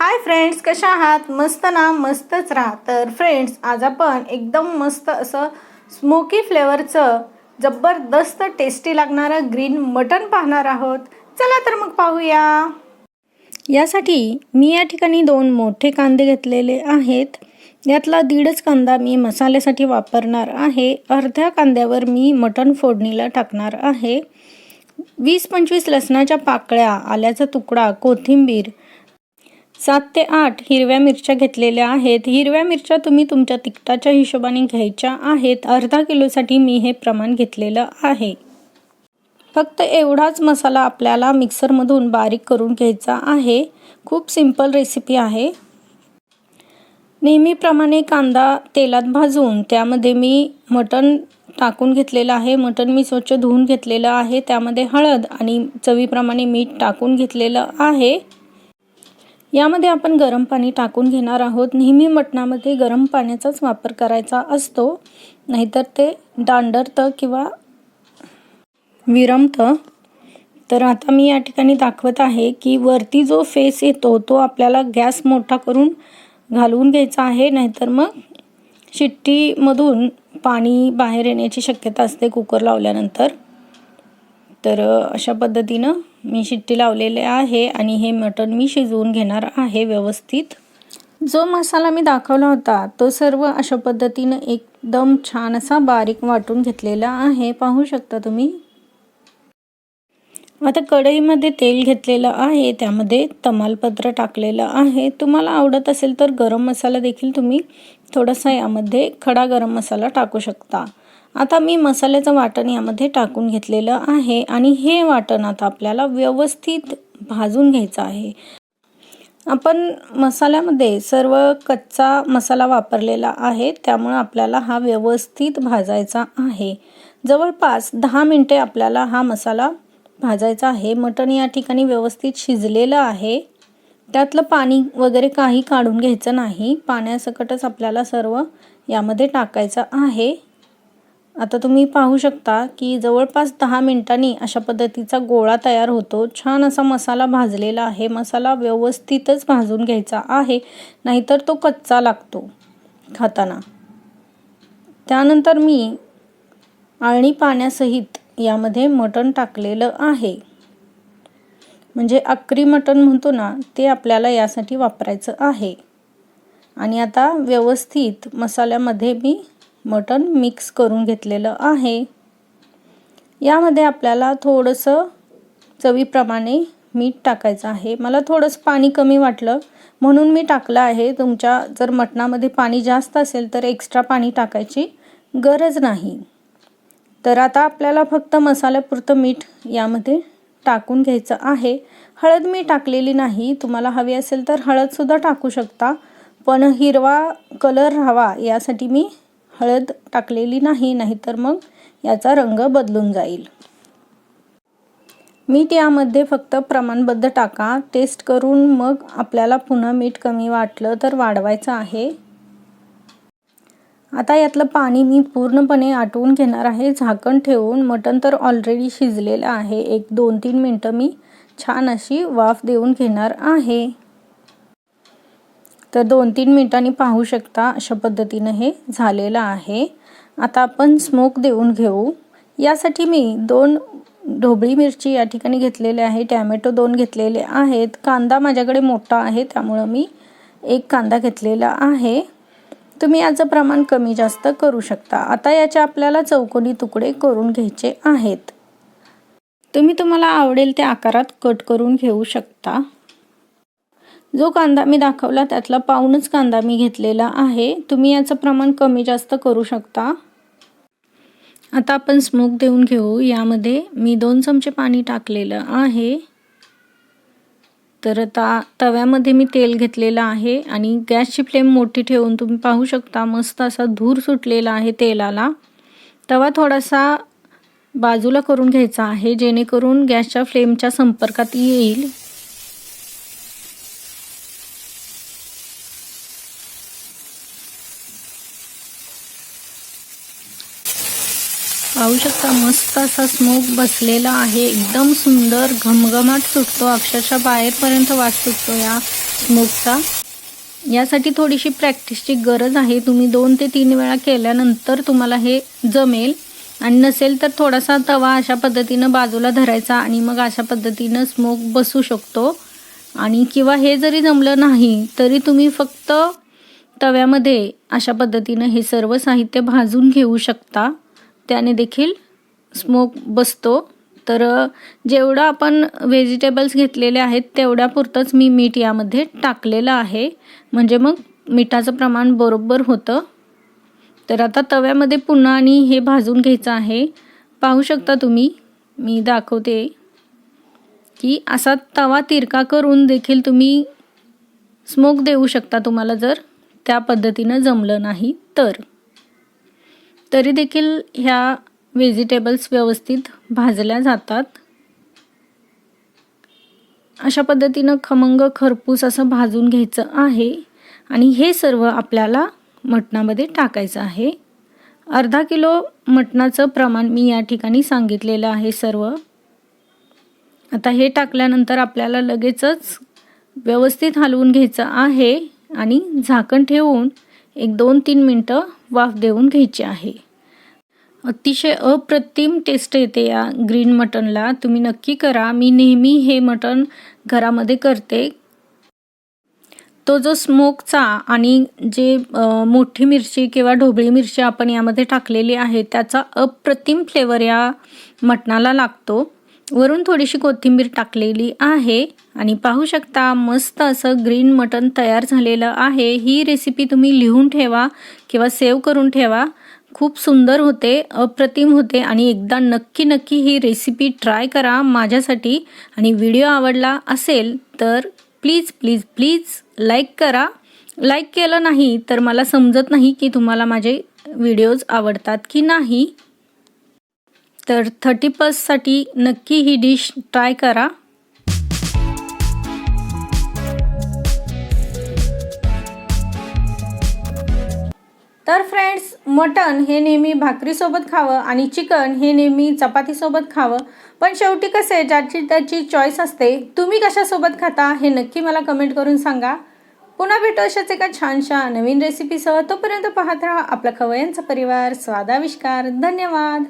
Hi friends कशा आहात? मस्त ना? मस्तच राहा. तर फ्रेंड्स आज आपण एकदम मस्त असं स्मोकी फ्लेवरचं जबरदस्त टेस्टी लागणारं ग्रीन मटन पाहणार आहोत. चला तर मग पाहूया. यासाठी मी या ठिकाणी दोन मोठे कांदे घेतलेले आहेत. यातला दीडच कांदा मी मसाल्यासाठी वापरणार आहे. अर्ध्या कांद्यावर मी मटण फोडणीला टाकणार आहे. वीस पंचवीस लसणाच्या पाकळ्या आल्याचा तुकडा कोथिंबीर सात ते आठ हिरव्या मिरच्या घेतलेल्या आहेत. हिरव्या मिरच्या तुम्ही तुमच्या तिखटाच्या हिशोबाने घ्यायच्या आहेत. अर्धा किलोसाठी मी हे प्रमाण घेतलेलं आहे. फक्त एवढाच मसाला आपल्याला मिक्सरमधून बारीक करून घ्यायचा आहे. खूप सिंपल रेसिपी आहे. नेहमीप्रमाणे कांदा तेलात भाजून त्यामध्ये मी मटण टाकून घेतलेलं आहे. मटण मी स्वच्छ धुवून घेतलेलं आहे. त्यामध्ये हळद आणि चवीप्रमाणे मीठ टाकून घेतलेलं आहे. यामध्ये आपण गरम पाणी टाकून घेणार आहोत. नेहमी मटणामध्ये गरम पाण्याचाच वापर करायचा असतो. नाहीतर ते दांडरतं किंवा विरमतं तर आता मी या ठिकाणी दाखवत आहे की वरती जो फेस येतो तो आपल्याला गॅस मोठा करून घालवून घ्यायचा आहे. नाहीतर मग शिट्टीमधून पाणी बाहेर येण्याची शक्यता असते कुकर लावल्यानंतर. तर अशा पद्धतीनं मी शिट्टी लावलेले आहे आणि हे मटण मी शिजवून घेणार आहे व्यवस्थित. जो मसाला मी दाखवला होता तो सर्व अशा पद्धतीनं एकदम छान असा बारीक वाटून घेतलेला आहे. पाहू शकता तुम्ही? आता कढईमध्ये तेल घेतलेलं आहे त्यामध्ये तमालपत्र टाकलेलं आहे. तुम्हाला आवडत असेल तर गरम मसाला देखील तुम्ही थोडासा यामध्ये खडा गरम मसाला टाकू शकता. आता मी मसाल्याचं वाटण यामध्ये टाकून घेतलेलं आहे आणि हे वाटण आता आपल्याला व्यवस्थित भाजून घ्यायचं आहे. आपण मसाल्यामध्ये सर्व कच्चा मसाला वापरलेला आहे त्यामुळे आपल्याला हा व्यवस्थित भाजायचा आहे. जवळपास दहा मिनटे आपल्याला हा मसाला भाजायचा आहे. मटण या ठिकाणी व्यवस्थित शिजलेलं आहे. त्यातलं पाणी वगैरे काही काढून घ्यायचं नाही. पाण्यासकटच आपल्याला सर्व यामध्ये टाकायचं आहे. आता तुम्ही पाहू शकता की जवळपास दहा मिनिटांनी अशा पद्धतीचा गोळा तयार होतो. छान असा मसाला भाजलेला आहे. मसाला व्यवस्थितच भाजून घ्यायचा आहे. नाहीतर तो कच्चा लागतो खाताना. त्यानंतर मी आळणी पाण्यासहित यामध्ये मटण टाकलेलं आहे. म्हणजे अक्री मटण म्हणतो ना ते आपल्याला यासाठी वापरायचं आहे. आणि आता व्यवस्थित मसाल्यामध्ये मी मटण मिक्स करून घेतलेलं आहे. यामध्ये आपल्याला थोडंसं चवीप्रमाणे मीठ टाकायचं आहे. मला थोडंसं पाणी कमी वाटलं. म्हणून मी टाकलं आहे. तुमच्या जर मटणामध्ये पाणी जास्त असेल तर एक्स्ट्रा पाणी टाकायची गरज नाही. तर आता आपल्याला फक्त मसाल्यापुरतं मीठ यामध्ये टाकून घ्यायचं आहे. हळद मी टाकलेली नाही. तुम्हाला हवी असेल तर हळदसुद्धा टाकू शकता. पण हिरवा कलर राहावा यासाठी मी हळद टाकलेली नाही नाहीतर मग याचा रंग बदलून जाईल. मीठ यामध्ये फक्त प्रमाणबद्ध टाका. टेस्ट करून मग आपल्याला पुन्हा मीठ कमी वाटलं तर वाढवायचं आहे. आता यातलं पाणी मी पूर्णपणे आटवून घेणार आहे. झाकण ठेवून मटण तर ऑलरेडी शिजलेलं आहे. एक दोन तीन मिनटं मी छान अशी वाफ देऊन घेणार आहे. तर दोन तीन मिनटांनी पाहू शकता अशा पद्धतीनं हे झालेलं आहे. आता आपण स्मोक देऊन घेऊ. यासाठी मी दोन ढोबळी मिरची या ठिकाणी घेतलेले आहे. टॅमॅटो दोन घेतलेले आहेत. कांदा माझ्याकडे मोठा आहे त्यामुळं मी एक कांदा घेतलेला आहे. तुम्ही याचं प्रमाण कमी जास्त करू शकता. आता याचे आपल्याला चौकोनी तुकडे करून घ्यायचे आहेत. तुम्ही तुम्हाला आवडेल त्या आकारात कट करून घेऊ शकता. जो कांदा मी दाखवला त्यातला पाऊनच कांदा मी घेतलेला आहे. तुम्ही याचं प्रमाण कमी जास्त करू शकता. आता आपण स्मोक देऊन घेऊ. यामध्ये मी दोन चमचे पाणी टाकलेलं आहे. तर आता तव्यामध्ये मी तेल घेतलेलं आहे आणि गॅसची फ्लेम मोठी ठेवून तुम्ही पाहू शकता मस्त असा धूर सुटलेला आहे तेलाला. तवा थोडासा बाजूला करून घ्यायचा आहे जेणेकरून गॅसच्या फ्लेमच्या संपर्कात येईल. पाहू शकता मस्त असा स्मोक बसलेला आहे. एकदम सुंदर घमघमाट सुटतो. अक्षरशः बाहेरपर्यंत वास सुटतो या स्मोकचा यासाठी थोडीशी प्रॅक्टिसची गरज आहे. तुम्ही दोन ते तीन वेळा केल्यानंतर तुम्हाला हे जमेल. आणि नसेल तर थोडासा तवा अशा पद्धतीनं बाजूला धरायचा आणि मग अशा पद्धतीनं स्मोक बसू शकतो. आणि किंवा हे जरी जमलं नाही तरी तुम्ही फक्त तव्यामध्ये अशा पद्धतीनं हे सर्व साहित्य भाजून घेऊ शकता. त्याने देखील स्मोक बसतो. तर जेवढं आपण व्हेजिटेबल्स घेतलेले आहेत तेवढ्यापुरतंच मी मीठ यामध्ये टाकलेलं आहे. म्हणजे मग मिठाचं प्रमाण बरोबर होतं. तर आता तव्यामध्ये पुन्हा आणि हे भाजून घ्यायचं आहे. पाहू शकता तुम्ही मी दाखवते. की असा तवा तिरका करून देखील तुम्ही स्मोक देऊ शकता तुम्हाला जर त्या पद्धतीनं जमलं नाही तर. तरी देखील ह्या व्हेजिटेबल्स व्यवस्थित भाजल्या जातात. अशा पद्धतीनं खमंग खरपूस असं भाजून घ्यायचं आहे आणि हे सर्व आपल्याला मटणामध्ये टाकायचं आहे. अर्धा किलो मटणाचं प्रमाण मी या ठिकाणी सांगितलेलं आहे सर्व. आता हे टाकल्यानंतर आपल्याला लगेचच व्यवस्थित हलवून घ्यायचं आहे आणि झाकण ठेवून एक दोन तीन मिनटं वाफ देऊन घ्यायची आहे. अतिशय अप्रतिम टेस्ट येते या ग्रीन मटनला तुम्ही नक्की करा. मी नेहमी हे मटन घरामध्ये करते. तो जो स्मोकचा आणि जे मोठी मिरची किंवा ढोबळी मिरची आपण यामध्ये टाकलेली आहे त्याचा अप्रतिम फ्लेवर या मटणाला लागतो. वरून थोडीशी कोथिंबीर टाकलेली आहे. आणि पाहू शकता मस्त असं ग्रीन मटन तयार झालेलं आहे. ही रेसिपी तुम्ही लिहून ठेवा किंवा सेव्ह करून ठेवा. खूप सुंदर होते अप्रतिम होते आणि एकदा नक्की नक्की ही रेसिपी ट्राय करा माझ्यासाठी. आणि व्हिडिओ आवडला असेल तर प्लीज प्लीज प्लीज लाईक करा. लाईक केलं नाही तर मला समजत नाही की तुम्हाला माझे व्हिडिओज आवडतात की नाही. तर थर्टी फर्स्टसाठी नक्की ही डिश ट्राय करा. तर फ्रेंड्स मटन हे नेहमी भाकरीसोबत खावं आणि चिकन हे नेहमी चपातीसोबत खावं. पण शेवटी कसे ज्याची त्याची चॉईस असते तुम्ही कशासोबत खाता हे नक्की मला कमेंट करून सांगा. पुन्हा भेटू अशाच एका छानशा नवीन रेसिपीसह तोपर्यंत पाहत राहा आपला खवयांचा परिवार. स्वादाविष्कार. धन्यवाद.